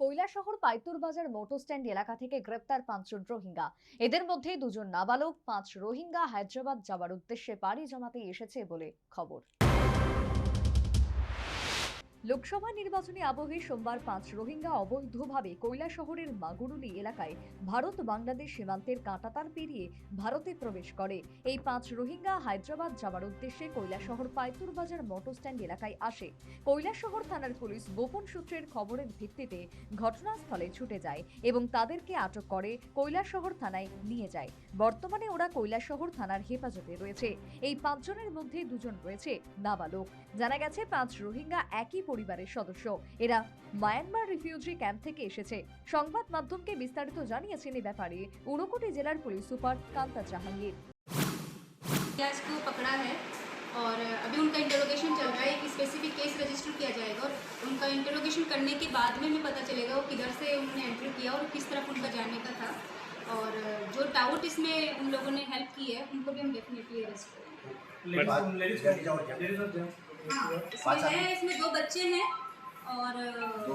কৈলাসহর পাইতুর বাজার motor stand এলাকা থেকে গ্রেপ্তার পাঁচজন রোহিঙ্গা। এদের মধ্যে দুজন নাবালক, পাঁচ রোহিঙ্গা, হায়দ্রাবাদ যাওয়ার উদ্দেশ্যে পাড়ি জমাতে এসেছে বলে খবর। লোকসভা নির্বাচনী আবহে সোমবার পাঁচ রোহিঙ্গা অবৈধভাবে কৈলাসহরের মাগুরুলি এলাকায় ভারত বাংলাদেশ সীমান্তের কাঁটাতার পেরিয়ে ভারতে প্রবেশ করে। এই পাঁচ রোহিঙ্গা হায়দ্রাবাদ যাওয়ার উদ্দেশ্যে কৈলাসহর পাইতুর বাজার মোটর স্ট্যান্ড এলাকায় আসে। কৈলাসহর থানার পুলিশ গোপন সূত্রের খবরের ভিত্তিতে ঘটনাস্থলে ছুটে যায় এবং তাদেরকে আটক করে কৈলাসহর থানায় নিয়ে যায়। বর্তমানে ওরা কৈলাসহর থানার হেফাজতে রয়েছে। এই পাঁচজনের মধ্যে দুজন রয়েছে নাবালক। জানা গেছে, পাঁচ রোহিঙ্গা একই পরিবারের সদস্য এরা মায়ানমার রিফিউজি ক্যাম্প থেকে এসেছে সংবাদ মাধ্যমকে বিস্তারিত জানিয়েছেন এ ব্যাপারে ঊনকোটি জেলার পুলিশ সুপার কান্তা জাহাঙ্গীর इलियास को पकड़ा है और अभी उनका इंटरोगेशन चल रहा है एक स्पेसिफिक केस रजिस्टर किया जाएगा और उनका इंटरोगेशन करने के बाद में हमें पता चलेगा वो किधर से उन्होंने एंट्री किया और किस तरफ उनका जाने का था और जो डाउट इसमें उन लोगों ने हेल्प की है उनको भी हम डेफिनेटली अरेस्ट करेंगे हाँ इसमें है इसमें दो बच्चे हैं और दो।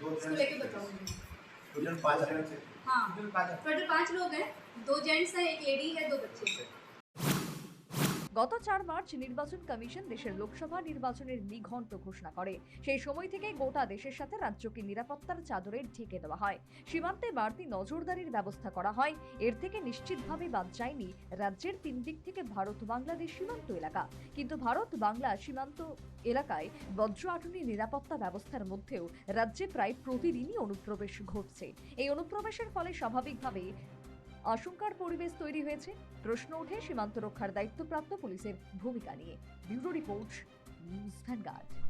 दो इसको लेके बताऊँगी हाँ टोटल पाँच लोग हैं। दो जेंट्स हैं एक लेडी है दो बच्चे हैं। গত চার মার্চ নির্বাচন কমিশন দেশের লোকসভা নির্বাচনের নিঘণ্ট ঘোষণা করে। সেই সময় থেকে গোটা দেশের সাথে রাজ্যকে নিরাপত্তার চাদরে ঢেকে দেওয়া হয়। সীমান্তে বাড়তি নজরদারির ব্যবস্থা করা হয়। এর থেকে নিশ্চিতভাবে বাদ যায়নি রাজ্যের তিন দিক থেকে ভারত, বাংলাদেশ সীমান্ত এলাকা। কিন্তু ভারত, বাংলা সীমান্ত এলাকায় বজ্র আটুনি নিরাপত্তা ব্যবস্থার মধ্যেও রাজ্যে প্রায় প্রতিদিনই অনুপ্রবেশ ঘটছে। এই অনুপ্রবেশের ফলে স্বাভাবিকভাবে আশঙ্কার পরিবেশ তৈরি হয়েছে। প্রশ্ন ওঠে সীমান্ত রক্ষার দায়িত্বপ্রাপ্ত পুলিশের ভূমিকা নিয়ে। Bureau report, news vanguard.